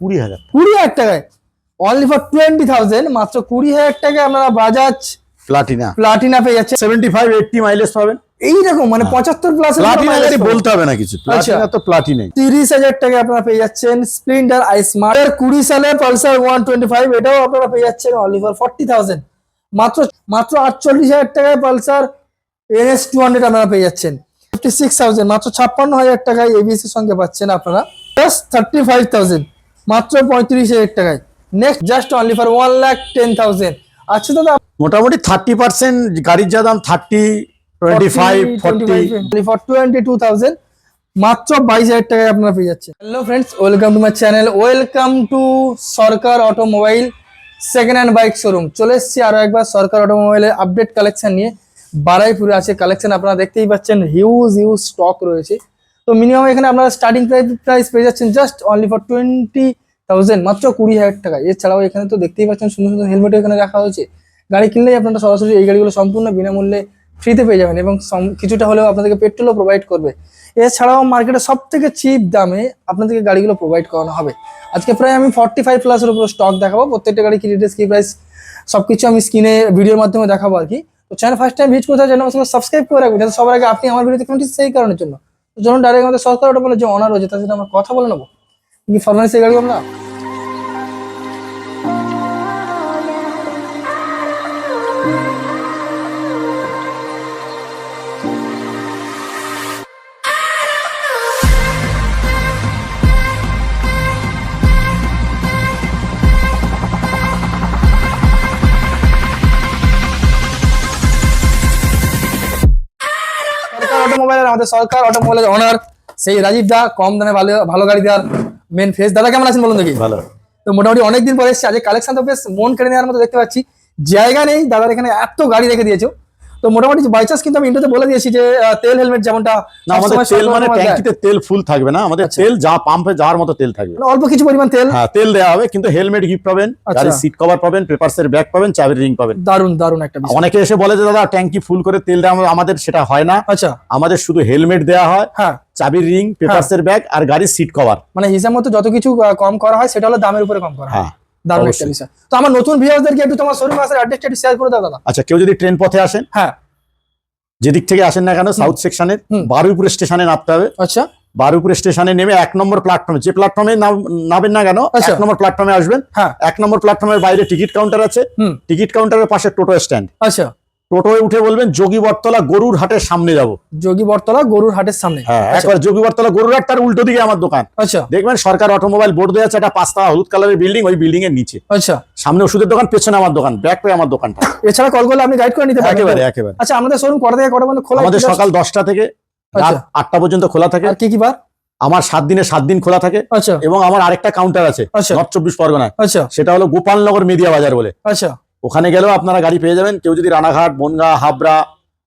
কুড়ি হাজার। কুড়ি হাজার টাকায়। অনলি ফর টোয়েন্টি থাউজেন্ড মাত্র কুড়ি হাজার টাকায় আপনারা বাজাজ প্লাটিনা। প্লাটিনা পেয়ে যাচ্ছে সেভেন্টি ফাইভ এইটটি মাইলেজ পাবেন। এইরকম মানে পঁচাত্তর প্লাস বলতে হবে না কিছু। প্লাটিনা তো প্লাটিনাই তিরিশ হাজার টাকা আপনারা পেয়ে যাচ্ছেন স্প্লেন্ডার আই স্মার্ট কুড়ি সালে পালসার ওয়ান টোয়েন্টি ফাইভ এটাও আপনারা পেয়ে যাচ্ছেন অনলি ফর ফর্টি থাউজেন্ড মাত্র মাত্র আটচল্লিশ হাজার টাকায় পালসার এনএস টু হান্ড্রেড আপনারা পেয়ে যাচ্ছেন। ফিফটি সিক্স থাউজেন্ড মাত্র ছাপ্পান্ন হাজার টাকায় এবিএস এর সঙ্গে পাচ্ছেন আপনারা। জাস্ট থার্টি ফাইভ থাউজেন্ড মাত্র পঁয়ত্রিশ হাজার টাকায়। Next just only for one lakh ten thousand আচ্ছা দাদা মোটামুটি থার্টি পার্সেন্ট গাড়ির যা দাম thirty twenty five forty for twenty two thousand মাত্র বাইশ হাজার টাকায় আপনারা পেয়ে যাচ্ছেন। Hello friends welcome to my channel welcome to Sarkar automobile second hand bike showroom চলে এসেছি আরও একবার সরকার অটোমোবাইলের আপডেট কালেকশন নিয়ে। বারাইপুরে আছে কালেকশন আপনারা দেখতেই পাচ্ছেন। হিউজ হিউজ স্টক রয়েছে। তো মিনিমাম এখানে আপনারা স্টার্টিং প্রাইস প্রাইস পেয়ে যাচ্ছেন just only for twenty thousand মাত্র কুড়ি হাজার টাকা। এছাড়াও এখানে তো দেখতেই পাচ্ছেন সুন্দর সুন্দর হেলমেট এখানে রাখা হয়েছে। গাড়ি কিনলেই আপনারা সরাসরি এই গাড়িগুলো সম্পূর্ণ বিনামূল্যে ফ্রিতে পেয়ে যাবেন এবং কিছুটা হলেও আপনাদেরকে পেট্রোলও প্রোভাইড করবে। এছাড়াও মার্কেটে সব থেকে চিপ দামে আপনাদেরকে গাড়িগুলো প্রোভাইড করানো হবে। আজকে প্রায় আমি ফর্টি ফাইভ প্লাসের উপর স্টক দেখাবো। প্রত্যেকটা গাড়ি কি ডিটেলস কি প্রাইস সব কিছু আমি স্ক্রিনে ভিডিওর মাধ্যমে দেখাবো আর কি। তো চ্যানেল ফার্স্ট টাইম ভিজিট করতে জন্য সাবস্ক্রাইব করে রাখবেন সবার আগে আপনি আমার ভিডিও দেখবেন সেই কারণের জন্য। চলুন ডাইরেক্ট আমাদের সরকার করাটা বলে যে অনার রয়েছে, তার সাথে আমরা কথা বলে নেব। কি ফরমাইশ এই গাড়ি আমরা আমাদের সরকার অটোমোবাইলের অনার সেই রাজীব দা কম দামে ভালো ভালো গাড়ি দেওয়ার মেন ফেস দাদা কেমন আছেন বলুন দেখি? ভালো। তো মোটামুটি অনেকদিন পরে এসেছি। আজকে কালেকশন তো বেশ মন কেড়ে নেওয়ার মতো দেখতে পাচ্ছি। জায়গা নেই। দাদার এখানে এত গাড়ি রেখে দিয়েছ। তো মোটামুটি বাই চান্স কিন্তু আমি ইন্টারতে বলে দিয়েছি যে তেল হেলমেট যেমনটা না আমাদের তেল মানে ট্যাঙ্কিতে তেল ফুল থাকবে না আমাদের তেল যা পাম্পে যাওয়ার মতো তেল থাকবে। মানে অল্প কিছু পরিমাণ তেল। হ্যাঁ তেল দেওয়া হবে কিন্তু হেলমেট গিফট পাবেন আচ্ছা। গাড়ির সিট কভার পাবেন পেপারস এর ব্যাগ পাবেন চাবির রিং পাবেন। দারুণ দারুণ একটা অনেকে এসে বলে যে দাদা ট্যাঙ্কি ফুল করে তেল দেওয়া আমাদের সেটা হয় না। আচ্ছা। আমাদের শুধু হেলমেট দেওয়া হয় হ্যাঁ। চাবির রিং পেপারস এর ব্যাগ আর গাড়ির সিট কভার মানে হিসাব মতো যত কিছু কম করা হয় সেটা হলো দামের উপরে কম করা হয়। হ্যাঁ দারুণ একটা বিষয়। তো আমার নতুন ভিউয়ারদেরকে একটু তোমার শোরুম আসার অ্যাড্রেসটা একটু শেয়ার করে দাও দাদা। আচ্ছা কেউ যদি ট্রেন পথে আসেন হ্যাঁ। যেদিক থেকে আসেন না কেন সাউথ সেকশনের। বারুইপুর স্টেশনে নামতে হবে। আচ্ছা। বারুইপুর স্টেশনে নেমে এক নম্বর প্ল্যাটফর্মে যে প্ল্যাটফর্মে নামেন না কেন আচ্ছা। এক নম্বর প্ল্যাটফর্মে আসবেন। হ্যাঁ। এক নম্বর প্ল্যাটফর্মের বাইরে টিকিট কাউন্টার আছে। টিকিট কাউন্টারের পাশে টোটো স্ট্যান্ড আচ্ছা। টোটোয় উঠে বলবেন যোগী বটতলা গরুর হাটের সামনে যাব। যোগী বটতলা গরুর হাটের সামনে। হ্যাঁ আচ্ছা, একবার যোগী বটতলা গরুর হাট তার উল্টো দিকে আমার দোকান। আচ্ছা। দেখবেন সরকার অটোমোবাইল বোর্ড দেওয়া আছে একটা পাঁচতলা হলুদ কালারের বিল্ডিং ওই বিল্ডিং এর নিচে। আচ্ছা। সামনে ওষুধের দোকান পেছনে আমার দোকান ব্যাক পেয়ে আমার দোকানটা। এছাড়া কল করলে আপনি গাইড করে নিতে পারেন। একেবারে একেবারে। আচ্ছা আমাদের শোরুম কটা থেকে কটা পর্যন্ত খোলা আমাদের সকাল দশটা থেকে রাত আচ্ছা। আটটা পর্যন্ত খোলা থাকে। আর কি কি বার? আমার সাত দিনে সাত দিন খোলা থাকে। আচ্ছা। এবং আমার আরেকটা কাউন্টার আছে। নর্থ চব্বিশ পরগনায়। সেটা হলো গোপালনগর মেদিয়া বাজার বলে। আচ্ছা। ওখানে গেলেও আপনারা গাড়ি পেয়ে যাবেন। কেউ যদি রানাঘাট বনগা হাবড়া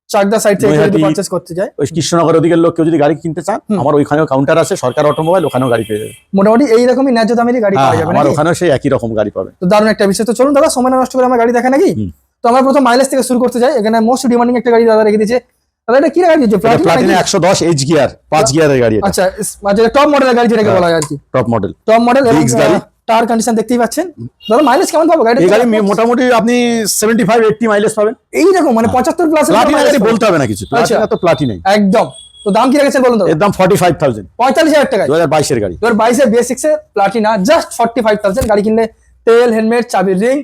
চাকদা সাইড থেকে যদি পারচেজ করতে যায়। ওই কৃষ্ণনগর ওদিকের লোক কেউ যদি গাড়ি কিনতে চান আমার ওইখানেও কাউন্টার আছে সরকার অটোমোবাইল ওখানেও গাড়ি পেয়ে যাবে মোটামুটি এই রকমই ন্যায্য দামেরই গাড়ি হ্যাঁ পাওয়া যাবে আমার ওখানেও সেই একই রকম গাড়ি পাবে তো দারুণ একটা বিষয়। তো চলুন দাদা সময় নষ্ট করে আমরা গাড়ি দেখা নাকি? তো আমরা প্রথম মাইলেজ থেকে শুরু করতে যাই। এখানে মোস্ট ডিমান্ডিং একটা গাড়ি দাদা রেখে দিয়েছে। দাদা এটা কি গাড়ি দিয়েছে প্লাটিনা এইচ গিয়ার গিয়ারের গাড়ি আচ্ছা মানে টপ মডেলের গাড়ি যেটাকে হ্যাঁ। বলা হয় আর কি। টপ মডেল টপ মডেল এবং গাড়ি। টায়ার কন্ডিশন দেখতেই পাচ্ছেন। দাদা মাইলেজ কেমন পাবো? গাড়ি এই গাড়ি মোটামুটি আপনি সেভেন্টি ফাইভ এইটটি মাইলেজ পাবেন। এইরকম মানে পঁচাত্তর প্লাস প্লাটিনা গাড়ি বলতে হবে না কিছু। প্লাটিনা তো প্লাটিনাই একদম। তো দাম কি রেখেছেন বলুন এর দাম ফর্টি ফাইভ থাউজেন্ড পঁয়তাল্লিশ হাজার টাকায়। বাইশের গাড়ি। দু হাজার বাইশে বিএস এর Platina just forty five thousand গাড়ি কিনলে তেল হেলমেট চাবির রিং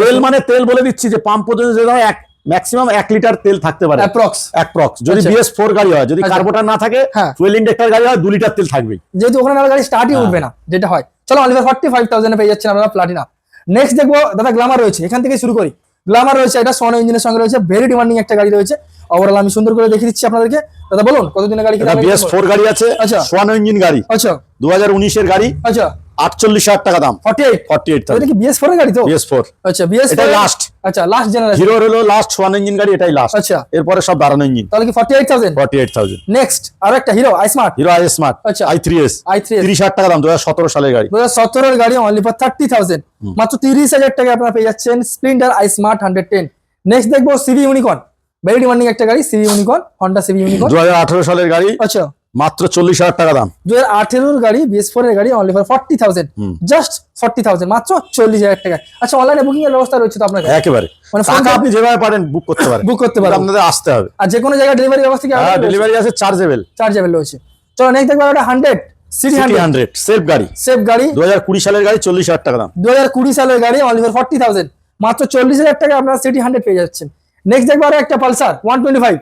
তেল মানে তেল বলে দিচ্ছি যে পাম্প পর্যন্ত যে দাম ম্যাক্সিমাম এক লিটার তেল থাকতে পারে। অ্যাপ্রক্স অ্যাপ্রক্স যদি আচ্ছা। বিএস ফোর গাড়ি হয় যদি আচ্ছা। কার্বোটার না থাকে হ্যাঁ। ফুয়েল ইন্ডেক্টর গাড়ি হয় দু লিটার তেল থাকবেই। যেহেতু ওখানে আমার গাড়ি স্টার্টই হ্যাঁ। উঠবে না যেটা হয়। চলো অনলি ফর্টি ফাইভ থাউজেন্ড পেয়ে যাচ্ছেন আপনারা প্লাটিনা নেক্সট দেখব দাদা গ্লামার রয়েছে এখান থেকে শুরু করি। গ্লামার রয়েছে এটা সোনো ইঞ্জিনের সঙ্গে রয়েছে ভেরি ডিমান্ডিং একটা গাড়ি রয়েছে। ওভারঅল আমি সুন্দর করে দেখিয়ে দিচ্ছি আপনাদেরকে। দাদা বলুন কতদিনের গাড়ি বিএস ফোর গাড়ি আছে আচ্ছা। সোয়ানো ইঞ্জিন গাড়ি। আচ্ছা। দু হাজার উনিশের গাড়ি। আচ্ছা। আটচল্লিশ হাজার টাকা দাম। ফর্টি এইট ফর্টি এইট এটা কি বিএস ফোর গাড়ি তো? বিএস ফোর আচ্ছা বিএস এটাই লাস্ট আচ্ছা লাস্ট জেনারেশন হিরোর হলো লাস্ট সোয়ানো ইঞ্জিন গাড়ি এটাই লাস্ট আচ্ছা। এরপরে সব দাঁড়ানো ইঞ্জিন তাহলে কি forty eight thousand forty eight thousand next আর একটা Hero I smart Hero I smart আচ্ছা। I three S I three তিরিশ হাজার টাকা দাম দু হাজার সতেরো সালের গাড়ি। দু হাজার সতেরোর গাড়ি অনলি ফর থার্টি থাউজেন্ড মাত্র তিরিশ হাজার টাকা আপনারা পেয়ে যাচ্ছেন Splendor I smart hundred ten next দেখব সিভি ইউনিকর্ন ভেরি ডিমান্ডিং একটা গাড়ি CV Unicorn Honda CV Unicorn দু হাজার আঠারো সালের গাড়ি। আচ্ছা। মাত্র চল্লিশ হাজার টাকা দাম। দু হাজার আঠেরোর গাড়ি বিএস ফোর এর গাড়ি only for forty thousand just forty thousand মাত্র চল্লিশ হাজার টাকা আচ্ছা অনলাইনে বুকিং এর ব্যবস্থা রয়েছে তো আপনার একেবারে। মানে টাকা আপনি যেভাবে পারেন বুক করতে পারেন। বুক করতে পারবেন। আপনাদের আসতে হবে। আর যে কোনো জায়গায় ডেলিভারি ব্যবস্থা কি হ্যাঁ ডেলিভারি আছে চার্জেবল চার্জেবল রয়েছে। চলো নেক্সট দেখব একটা হান্ড্রেড সিটি হান্ড্রেড সেফ গাড়ি। সেফ গাড়ি। দু হাজার কুড়ি সালের গাড়ি চল্লিশ হাজার টাকা দাম। দু হাজার কুড়ি সালের গাড়ি অনলি ফর ফর্টি থাউজেন্ড মাত্র চল্লিশ হাজার টাকা আপনারা সিটি হান্ড্রেড পেয়ে যাচ্ছেন। নেক্সট দেখব একটা পালসার ওয়ান টোয়েন্টি ফাইভ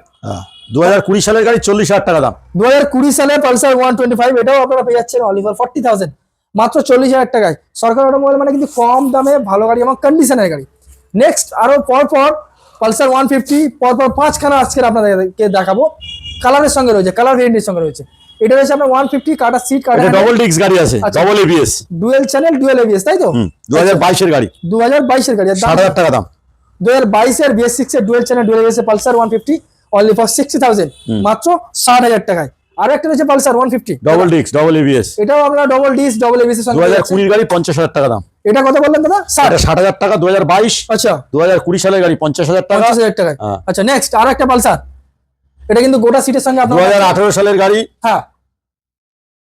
দু হাজার কুড়ি সালের গাড়ি চল্লিশ হাজার টাকা দাম। দু হাজার কুড়ি সালে পালসার ওয়ান টোয়েন্টি ফাইভ এটাও আপনারা পেয়ে যাচ্ছেন অনলি ফর ফর্টি থাউজেন্ড। মাত্র চল্লিশ হাজার টাকায়। সরকার অটোমোবাইল মানে কিন্তু কম দামে ভালো গাড়ি এবং কন্ডিশনের গাড়ি। নেক্সট আরও পর পর পালসার ওয়ান ফিফটি পর পর পাঁচখানা আজকের আপনাদেরকে দেখাবো। কালারের সঙ্গে রয়েছে কালার ভেরিয়েন্টের সঙ্গে রয়েছে। এটা রয়েছে আপনার ওয়ান ফিফটি কাটা সিট কাটা ডবল ডিস্ক গাড়ি আছে। Double ABS dual channel dual ABS তাই তো? দু হাজার বাইশের গাড়ি। দু হাজার বাইশের গাড়ি ষাট হাজার টাকা দাম। দু হাজার বাইশের বিএস সিক্স এর dual channel dual ABS Pulsar one fifty. Only for sixty thousand মাত্র ষাট হাজার টাকায়। আর একটা রয়েছে Pulsar one fifty double disc double ABS এটাও আমরা ডবল ডিস ডবল এবিএস দু হাজার কুড়ির গাড়ি পঞ্চাশ হাজার টাকা দাম। এটা কত বললেন দাদা? ষাট। ষাট হাজার টাকা দু হাজার বাইশ। আচ্ছা। দু হাজার কুড়ি সালের গাড়ি পঞ্চাশ হাজার টাকা। পঞ্চাশ হাজার টাকায়। হ্যাঁ। আচ্ছা নেক্সট আর একটা পালসার। এটা কিন্তু গোটা সিটের সঙ্গে দু হাজার আঠারো সালের গাড়ি। হ্যাঁ।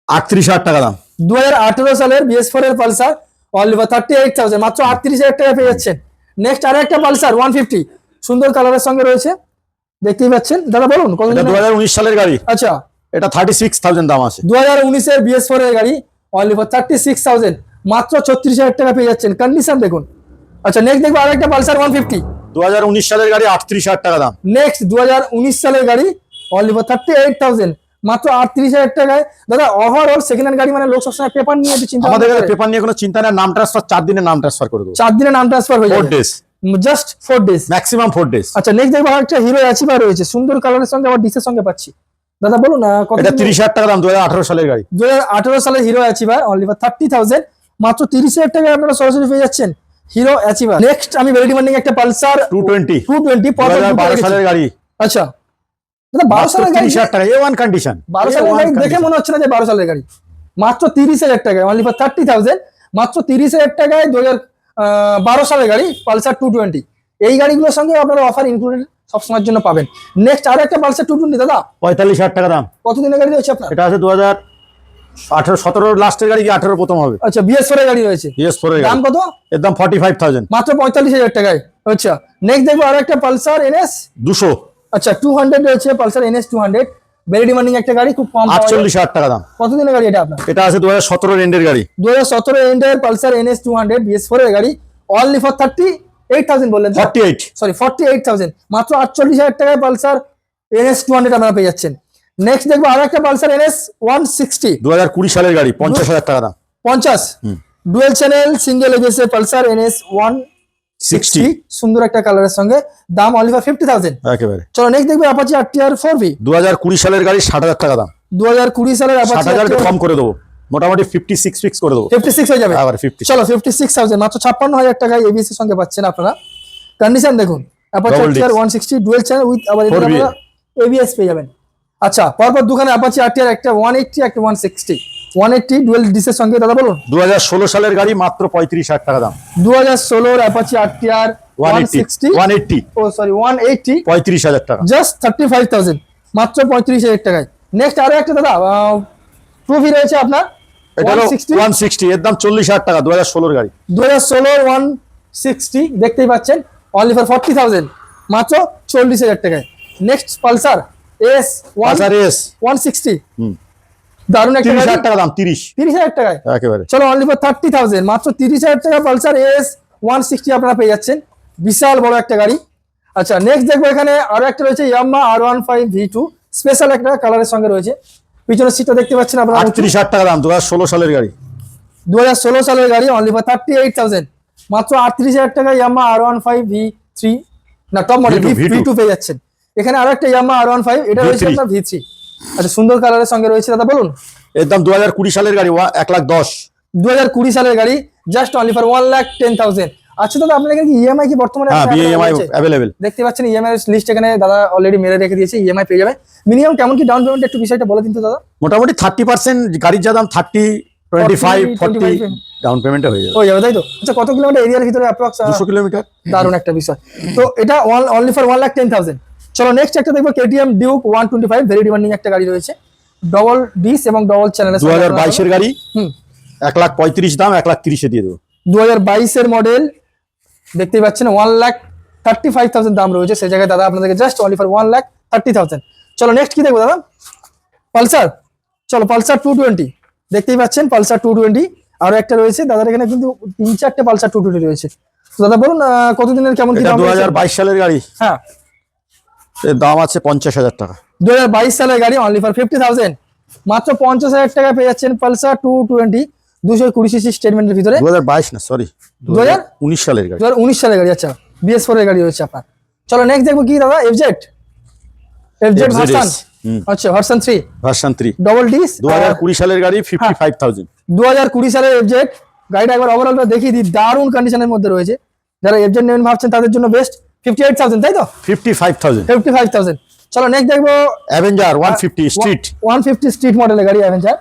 আটত্রিশ হাজার টাকা দাম। দু হাজার আঠেরো সালের বিএস ফোর এর Pulsar only for thirty eight thousand মাত্র আটত্রিশ হাজার টাকা পেয়ে যাচ্ছেন। নেক্সট আর একটা পালসার ওয়ান ফিফটি সুন্দর কালারের সঙ্গে রয়েছে। দেখতেই পাচ্ছেন? দাদা বলুন দু হাজার উনিশ সালের গাড়ি। আচ্ছা। এটা থার্টি সিক্স থাউজেন্ড দাম আছে। দু হাজার উনিশের বিএস ফোর এর গাড়ি only for thirty six thousand মাত্র ছত্রিশ হাজার টাকা পেয়ে যাচ্ছেন। কন্ডিশন দেখুন। আচ্ছা নেক্সট দেখব আর একটা পালসার ওয়ান ফিফটি দু হাজার উনিশ সালের গাড়ি আটত্রিশ হাজার টাকা দাম। নেক্সট দু হাজার উনিশ সালের গাড়ি only for thirty eight thousand মাত্র আটত্রিশ হাজার টাকায় দাদা ওভারঅল সেকেন্ড হ্যান্ড গাড়ি মানে লোক সবসময় পেপার নিয়ে চিন্তা আমাদের পেপার নিয়ে কোনো চিন্তা নেই। নাম ট্রান্সফার চার দিনে নাম ট্রান্সফার করে দেবো। চার দিনে নাম ট্রান্সফার হয়ে যাবে। Just four days maximum four days আচ্ছা নেক্সট দেখব একটা হিরো অ্যাচিভা রয়েছে। সুন্দর কালারের সঙ্গে আবার ডিসের সঙ্গে পাচ্ছি। দাদা বলুন আহ, কত এটা তিরিশ হাজার টাকা দাম দু হাজার আঠারো সালের গাড়ি। দু হাজার আঠারো সালের Hero Achiever only for thirty thousand মাত্র তিরিশ হাজার টাকায় আপনারা সরাসরি পেয়ে যাচ্ছেন। হিরো অ্যাচিভার নেক্সট আমি ভেরি ডিমান্ডিং একটা Pulsar two twenty two twenty বারো সালের গাড়ি। আচ্ছা। দাদা বারো সালের গাড়ি টাকা। এ ওয়ান কন্ডিশন বারো সালের গাড়ি দেখে মনে হচ্ছে না যে বারো সালের গাড়ি। মাত্র তিরিশ হাজার টাকায় অনলি ফর থার্টি থাউজেন্ড মাত্র তিরিশ হাজার টাকায় দু হাজার বারো সালের গাড়ি পালসার টু টোয়েন্টি এই গাড়িগুলোর সঙ্গে আপনারা অফার ইনক্লুডেড সবসময়ের জন্য পাবেন। নেক্সট আর একটা পালসার টু টোয়েন্টি দাদা। পঁয়তাল্লিশ হাজার টাকা দাম। কতদিনের গাড়ি রয়েছে আপনার? এটা আছে দু হাজার আঠারো সতেরো লাস্টের গাড়ি কি আঠারো প্রথম হবে? আচ্ছা বিএস ফোর গাড়ি রয়েছে। ইয়েস ফোরের দাম কত? এর দাম ফর্টি ফাইভ থাউজেন্ড মাত্র পঁয়তাল্লিশ হাজার টাকায়। আচ্ছা নেক্সট দেখব আর একটা পালসার এনএস দুশো। আচ্ছা টু হান্ড্রেড রয়েছে Pulsar NS two hundred very demanding একটা গাড়ি খুব কম আটচল্লিশ হাজার টাকা দাম। কতদিনের গাড়ি এটা আপনার? এটা আছে দু হাজার সতেরো রেন্ডের গাড়ি। দু হাজার সতেরো এন্ডের Pulsar NS two hundred BS four এর গাড়ি। Only for thirty eight thousand বললেন forty eight sorry forty eight thousand মাত্র আটচল্লিশ হাজার টাকায় পালসার এনএস টু হান্ড্রেড আপনারা পেয়ে যাচ্ছেন। নেক্সট দেখব আর একটা পালসার এনএস ওয়ান সিক্সটি। দু হাজার কুড়ি সালের গাড়ি পঞ্চাশ হাজার টাকা দাম। পঞ্চাশ। Dual channel single ABS Pulsar NS one sixty সুন্দর একটা কালারের সঙ্গে। দাম অনলি ফর ফিফটি থাউজেন্ড একেবারে। চলো নেক্সট দেখব Apache R T R four V দু হাজার কুড়ি সালের গাড়ি ষাট হাজার টাকা দাম। দু হাজার কুড়ি সালের হাজার কম করে দেবো। মোটামুটি ফিফটি সিক্স ফিক্স করে দেবো। ফিফটি সিক্স হয়ে যাবে। আবার ফিফটি চলো ফিফটি সিক্স থাউজেন্ড মাত্র ছাপ্পান্ন হাজার টাকায় এবিএস এর সঙ্গে পাচ্ছেন আপনারা। কন্ডিশন দেখুন। Apache R one sixty dual channel with আবার এখানে 4VA আপনারা এবিএস পেয়ে যাবেন। আচ্ছা পরপর দুখানে অ্যাপাচি আর একটা ওয়ান এইটটি একটা one sixty one eighty dual ডিসের সঙ্গে দাদা বলুন? দু হাজার ষোলো সালের গাড়ি মাত্র পঁয়ত্রিশ হাজার টাকা দাম। দু হাজার ষোলোর Apache R T R one sixty one eighty oh sorry one eighty পঁয়ত্রিশ হাজার টাকা। জাস্ট থার্টি ফাইভ থাউজেন্ড মাত্র পঁয়ত্রিশ হাজার টাকায়। নেক্সট আরও একটা দাদা ট্রফি রয়েছে আপনার? এটা হলো 160 ওয়ান সিক্সটি এর দাম চল্লিশ হাজার টাকা দু হাজার ষোলোর গাড়ি। দু হাজার ষোলোর ওয়ান সিক্সটি দেখতেই পাচ্ছেন? অনলি ফর ফর্টি থাউজেন্ড মাত্র চল্লিশ হাজার টাকায়। Next Pulsar S one S one sixty দারুণ একটা হাজার টাকা দাম তিরিশ। তিরিশ হাজার টাকায়। একেবারে। চলো অনলি ফর থার্টি থাউজেন্ড মাত্র তিরিশ হাজার টাকা পালসার এস ওয়ান সিক্সটি আপনারা পেয়ে যাচ্ছেন। বিশাল বড় একটা গাড়ি। আচ্ছা নেক্সট দেখব এখানে আরও একটা রয়েছে Yamaha R one five V two special একটা কালারের সঙ্গে রয়েছে। পিছনের সিটটা দেখতে পাচ্ছেন আপনারা আটত্রিশ হাজার টাকা দাম দু হাজার ষোলো সালের গাড়ি। দু হাজার ষোলো সালের গাড়ি only for thirty eight thousand মাত্র আটত্রিশ হাজার টাকা Yamaha R one five V three না top model V2, V V2 two পেয়ে যাচ্ছেন। এখানে আরও একটা ইয়ামা আর ওয়ান ফাইভ এটা রয়েছে আপনার ভি থ্রি আচ্ছা সুন্দর কালারের সঙ্গে রয়েছে দাদা বলুন। এর দাম দু হাজার কুড়ি সালের গাড়ি এক লাখ দশ। দু হাজার কুড়ি সালের গাড়ি just only for one lakh ten thousand আচ্ছা দাদা আপনার এখানে ইএমআই কি বর্তমানে হ্যাঁ বিএমআই অ্যাভেলেবেল দেখতে পাচ্ছেন ইএমআই লিস্ট এখানে দাদা অলরেডি মেরে রেখে দিয়েছে ইএমআই পেয়ে যাবে। মিনিমাম কেমন কি ডাউন পেমেন্ট একটু বিষয়টা বলে দিন তো দাদা। মোটামুটি থার্টি পার্সেন্ট গাড়ির যা দাম thirty twenty five 40, forty down পেমেন্টে হয়ে যাবে। হয়ে যাবে তাই তো? আচ্ছা কত কিলোমিটার এরিয়ার ভিতরে অ্যাপ্রক্স দুশো কিলোমিটার। দারুণ একটা বিষয়। তো এটা only for one lakh ten thousand চলো নেক্সট একটা দেখব KTM Duke one twenty five very demanding একটা গাড়ি রয়েছে। ডবল ডিস এবং ডবল চ্যানেল দু হাজার বাইশের গাড়ি। হুম। এক লাখ পঁয়ত্রিশ দাম এক লাখ তিরিশে দিয়ে দেবো। দু হাজার বাইশের মডেল দেখতেই পাচ্ছেন one lakh thirty five thousand দাম রয়েছে। সেই জায়গায় দাদা আপনাদেরকে just only for one lakh thirty thousand চলো নেক্সট কি দেখব দাদা? পালসার চলো পালসার টু টোয়েন্টি দেখতেই পাচ্ছেন পালসার টু টোয়েন্টি আরও একটা রয়েছে। দাদার এখানে কিন্তু তিন চারটে পালসার টু টোয়েন্টি রয়েছে। দাদা বলুন কতদিনের কেমন কি দু হাজার বাইশ সালের গাড়ি। হ্যাঁ। এর দাম আছে পঞ্চাশ হাজার টাকা। দু হাজার বাইশ সালের গাড়ি অনলি ফর ফিফটি থাউজেন্ড মাত্র পঞ্চাশ হাজার টাকা পেয়ে যাচ্ছেন পালসার টু টোয়েন্টি দুশো কুড়ি সিসি স্টেটমেন্টের ভিতরে। দু হাজার বাইশ না সরি দু 2000? উনিশ সালের গাড়ি। দু হাজার উনিশ সালের গাড়ি আচ্ছা। বিএস ফোর এর গাড়ি রয়েছে আপনার। চলো নেক্সট দেখব কি দাদা এফজেড এফজেড ভার্সন। আচ্ছা version three version three double disc দু হাজার কুড়ি সালের গাড়ি ফিফটি ফাইভ থাউজেন্ড দু হাজার কুড়ি সালের এফজেড গাড়িটা একবার ওভারঅলটা দেখিয়ে দিই দারুণ কন্ডিশনের মধ্যে রয়েছে। যারা এফজেড নেবেন ভাবছেন তাদের জন্য বেস্ট ফিফটি এইট থাউজেন্ড তাই তো? Fifty five thousand fifty five thousand চলো নেক্সট দেখব Avenger one fifty street one fifty street মডেলের গাড়ি অ্যাভেঞ্জার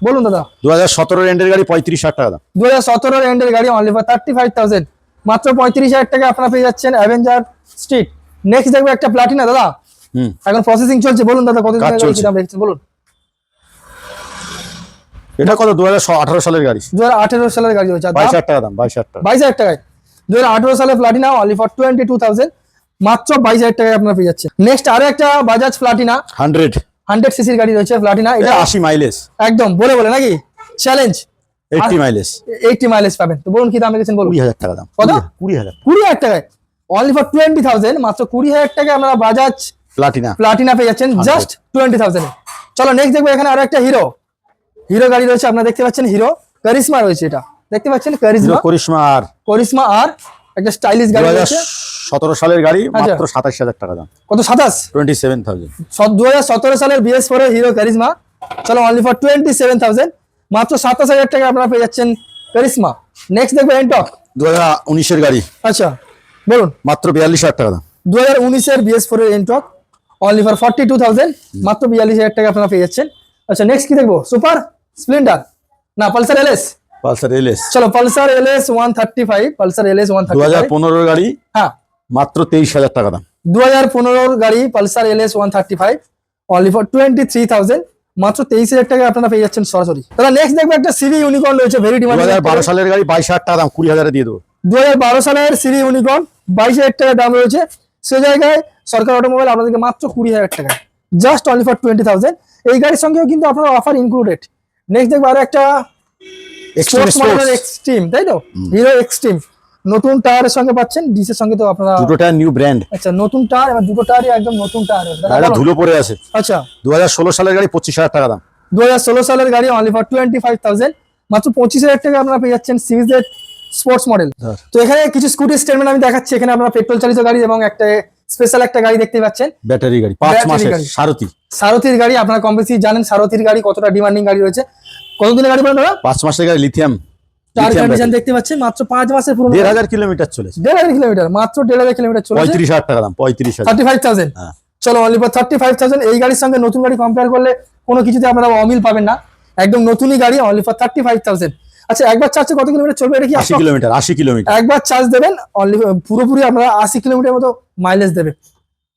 বলুন দাদা। দু হাজার সতেরো এন্ডের গাড়ি পঁয়ত্রিশ হাজার টাকা দাম। দু হাজার সতেরোর এন্ডের গাড়ি only for thirty five thousand মাত্র পঁয়ত্রিশ হাজার টাকা আপনারা পেয়ে যাচ্ছেন অ্যাভেঞ্জার স্ট্রিট নেক্সট দেখব একটা প্লাটিনা দাদা। হুম। এখন প্রসেসিং চলছে বলুন দাদা কত। কি দাম রেখেছেন বলুন। এটা কত? দু হাজার আঠারো সালের গাড়ি। দু হাজার আঠেরো সালের গাড়ি বাইশ হাজার টাকা দাম বাইশ হাজার টাকা। বাইশ হাজার টাকায়। দু সালে Platina only for twenty two thousand মাত্র বাইশ হাজার টাকায় আপনারা পেয়ে যাচ্ছেন। নেক্সট আরও একটা বাজাজ প্লাটিনা হান্ড্রেড হান্ড্রেড সিসির গাড়ি রয়েছে প্লাটিনা এটা আশি মাইলেজ একদম বলে বলে নাকি? Challenge eighty mileage eighty mileage পাবেন। তো বলুন কি দাম রেখেছেন বলুন। কুড়ি হাজার টাকা দাম। কত? কুড়ি হাজার। কুড়ি হাজার টাকায়। অনলি ফর টোয়েন্টি থাউজেন্ড মাত্র কুড়ি হাজার টাকায় আমরা বাজাজ প্লাটিনা প্লাটিনা পেয়ে যাচ্ছেন। জাস্ট টোয়েন্টি থাউজেন্ড চলো নেক্সট দেখব এখানে আরও একটা হিরো হিরো গাড়ি রয়েছে আপনারা দেখতে পাচ্ছেন হিরো কারিশমা রয়েছে এটা। দেখতে পাচ্ছেন কারিশমা করিশ্মা আর। করিশমা আর একটা স্টাইলিশ গাড়ি সতেরো সালের গাড়ি আচ্ছা। মাত্র সাতাশ হাজার টাকা দাম। কত সাতাশ? টোয়েন্টি সেভেন থাউজেন্ড দু হাজার সতেরো সালের বিএস ফোর হিরো কারিশমা। চলো only for twenty seven thousand মাত্র সাতাশ হাজার টাকা আপনারা পেয়ে যাচ্ছেন কারিশমা। নেক্সট দেখব এনটক দু হাজার উনিশের গাড়ি। আচ্ছা বলুন। মাত্র বিয়াল্লিশ হাজার টাকা দাম। দু হাজার উনিশের বিএস ফোর এর Ntorq only for forty two thousand মাত্র বিয়াল্লিশ হাজার টাকা আপনারা পেয়ে যাচ্ছেন। আচ্ছা নেক্সট কি দেখব? সুপার স্প্লেন্ডার না পালসার এলএস পালসার এলএস। চলো Pulsar LS one thirty five Pulsar LS one দু থার্টি হাজার ফাইভ পনেরোর গাড়ি হ্যাঁ। মাত্র তেইশ হাজার টাকা দাম। দু হাজার পনেরোর গাড়ি Pulsar LS one thirty five only for twenty three thousand মাত্র তেইশ হাজার টাকা আপনারা পেয়ে যাচ্ছেন সরাসরি। তাহলে নেক্সট দেখব একটা সিরি ইউনিকর্ন রয়েছে ভেরি ডিমান্ড হাজার বারো সালের গাড়ি বাইশ হাজার টাকা দাম কুড়ি হাজারে দিয়ে দেবো। দু হাজার বারো সালের সিরি ইউনিকর্ন বাইশ হাজার টাকা দাম রয়েছে। সে জায়গায় সরকার অটোমোবাইল আপনাদেরকে মাত্র কুড়ি হাজার টাকা just only for twenty thousand এই গাড়ির সঙ্গেও কিন্তু আপনার অফার ইনক্লুডেড নেক্সট দেখব আরও একটা স্পোর্টস মডেলের এক্সট্রিম তাই তো? হিরো এক্সট্রিম নতুন টায়ারের সঙ্গে পাচ্ছেন ডিসের সঙ্গে তো আপনারা দুটোটা নিউ ব্র্যান্ড আচ্ছা নতুন টায়ার এবার দুটো টায়ারই একদম নতুন টায়ার। গাড়িটা ধুলো পড়ে আছে। আচ্ছা। দু হাজার ষোলো সালের গাড়ি পঁচিশ হাজার টাকা দাম। দু হাজার ষোলো সালের গাড়ি only for twenty five thousand মাত্র পঁচিশ হাজার টাকা আপনারা পেয়ে যাচ্ছেন সিরিজের স্পোর্টস মডেল তো এখানে কিছু স্কুটি স্টেটমেন্ট আমি দেখাচ্ছি। এখানে আপনারা পেট্রোল চালিত গাড়ি এবং একটা স্পেশাল একটা গাড়ি দেখতে পাচ্ছেন। ব্যাটারি গাড়ি পাঁচ ব্যাটারি মাসের সারথি। সারথির গাড়ি আপনারা কম বেশি জানেন সারথির গাড়ি কতটা ডিমান্ডিং গাড়ি রয়েছে। কতদিনের গাড়ি বলেন দাদা? পাঁচ মাসের গাড়ি লিথিয়াম চার কন্ডিশন দেখতে পাচ্ছেন মাত্র পাঁচ মাসের পুরো দেড় হাজার কিলোমিটার চলেছে। দেড় হাজার কিলোমিটার মাত্র দেড় হাজার কিলোমিটার চলেছে। পঁয়ত্রিশ হাজার টাকা দাম পঁয়ত্রিশ থার্টি ফাইভ থাউজেন্ড। চলো only for thirty five thousand এই গাড়ির সঙ্গে নতুন গাড়ি কম্পেয়ার করলে কোনো কিছুতে আপনারা অমিল পাবেন না। একদম নতুনই গাড়ি only for thirty five thousand আচ্ছা একবার চার্জে কত কিলোমিটার চলবে এটা কি আশি কিলোমিটার আশি কিলোমিটার একবার চার্জ দেবেন অনলি পুরোপুরি আপনারা আশি কিলোমিটার মতো মাইলেজ দেবে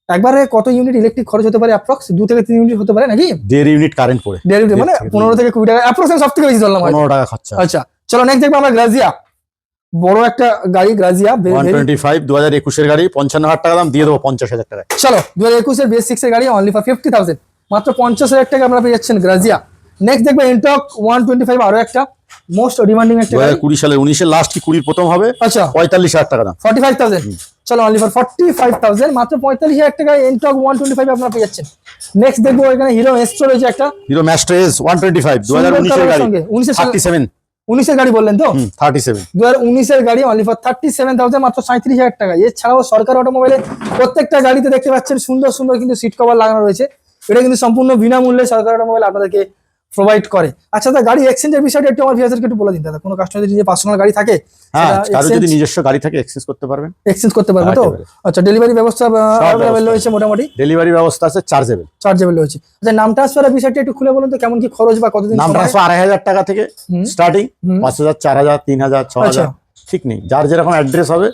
একবারে কত ইউনিট ইলেকট্রিক খরচ হতে পারে অ্যাপ্রক্স দু থেকে তিন ইউনিট হতে পারে নাকি? দেড় ইউনিট কারেন্ট পড়ে। দেড় ইউনিট মানে পনেরো থেকে কুড়ি টাকা অ্যাপ্রক্স সব থেকে বেশি ধরলাম পনেরো টাকা খরচা। আচ্ছা চলো নেক্সট দেখব আমরা গ্রাজিয়া বড় একটা গাড়ি গ্রাজিয়া ওয়ান টোয়েন্টি ফাইভ দু হাজার একুশের গাড়ি পঞ্চান্ন হাজার টাকা দাম দিয়ে দেবো পঞ্চাশ হাজার টাকা চলো দু হাজার একুশের বেস সিক্স এর গাড়ি অনলি ফর ফিফটি থাউজেন্ড মাত্র পঞ্চাশ হাজার টাকা আপনারা পেয়ে যাচ্ছেন গ্রাজিয়া নেক্সট দেখব এনটক ওয়ান টোয়েন্টি ফাইভ আরও একটা মোস্ট ডিমান্ডিং একটা কুড়ি সালের উনিশের লাস্ট কি কুড়ির প্রথম হবে? আচ্ছা। পঁয়তাল্লিশ হাজার টাকা দাম। ফর্টি ফাইভ থাউজেন্ড চলো only for forty five thousand মাত্র পঁয়তাল্লিশ হাজার টাকা এনটক ওয়ান টোয়েন্টি ফাইভ আপনারা পেয়ে যাচ্ছেন। নেক্সট দেখব এখানে হিরো এস্ট্রো রয়েছে একটা। Hero Maestro one twenty five দু হাজার উনিশের গাড়ি সঙ্গে, 19 এর থার্টি সেভেন উনিশের গাড়ি বললেন তো? থার্টি সেভেন দু হাজার উনিশের গাড়ি only for thirty seven thousand মাত্র সাঁত্রিশ হাজার টাকা। এছাড়াও সরকার অটোমোবাইলে প্রত্যেকটা গাড়িতে দেখতে পাচ্ছেন সুন্দর সুন্দর কিন্তু সিট কভার লাগানো রয়েছে। এটা কিন্তু সম্পূর্ণ বিনামূল্যে সরকার অটোমোবাইল আপনাদেরকে প্রোভাইড করে। আচ্ছা দাদা গাড়ি এক্সচেঞ্জের বিষয়টা একটু আমার ভিউয়ারদের একটু বলে দিন। দাদা কোনো কাস্টমার যদি পার্সোনাল গাড়ি থাকে হ্যাঁ কারও যদি নিজস্ব গাড়ি থাকে এক্সচেঞ্জ করতে পারবেন। এক্সচেঞ্জ করতে পারবেন তো? আচ্ছা ডেলিভারি ব্যবস্থা अवेलेबल রয়েছে মোটামুটি? ডেলিভারি ব্যবস্থা আছে চার্জেবল চার্জেবল রয়েছে। আচ্ছা নাম ট্রান্সফারের বিষয়টা একটু খুলে বলুন তো কেমন কি খরচ বা কতদিন নাম ট্রান্সফার 2500 টাকা থেকে স্টার্টিং 5000 4000 3000 6000 ঠিক নেই। যার যেরকম অ্যাড্রেস হবে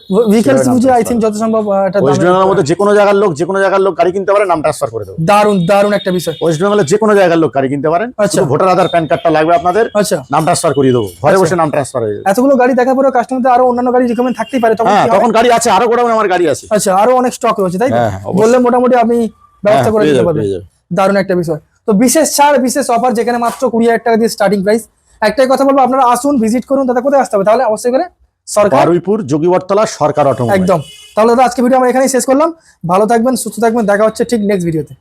সেভাবে বুঝে আই থিঙ্ক যত সম্ভব একটা ওয়েস্ট বেঙ্গলের মধ্যে যে কোনো জায়গার লোক যে কোনো জায়গার লোক গাড়ি কিনতে পারে নাম ট্রান্সফার করে দেবো। দারুণ দারুণ একটা বিষয়। ওয়েস্ট বেঙ্গলের যে কোনো জায়গার লোক গাড়ি কিনতে পারেন। আচ্ছা। ভোটার আধার প্যান কার্ডটা লাগবে আপনাদের। আচ্ছা। নাম ট্রান্সফার করিয়ে দেবো। ঘরে আচ্ছা। বসে নাম ট্রান্সফার হয়ে যাবে। এতগুলো গাড়ি দেখার পরে কাস্টমারদের আরও অন্যান্য গাড়ি রিকমেন্ড থাকতেই পারে তখন হ্যাঁ? তখন গাড়ি আছে আরও গোডাউন আমার গাড়ি আছে। আচ্ছা আরও অনেক স্টক রয়েছে তাই হ্যাঁ। বললে মোটামুটি আপনি ব্যবস্থা হ্যাঁ, করে দিতে পারবেন। পেয়ে একটা বিষয়। তো বিশেষ ছাড় বিশেষ অফার যেখানে মাত্র কুড়ি হাজার টাকা দিয়ে স্টার্টিং প্রাইস একটাই কথা বলব আপনারা আসুন ভিজিট করুন দাদা কোথায় আসতে হবে? তাহলে অবশ্যই করে সরকার? বারুইপুর যোগীবরতলা সরকার অটোমোবাইল। একদম। তাহলে দাদা আজকে ভিডিও আমরা এখানেই শেষ করলাম। ভালো থাকবেন সুস্থ থাকবেন। দেখা হচ্ছে ঠিক নেক্সট ভিডিওতে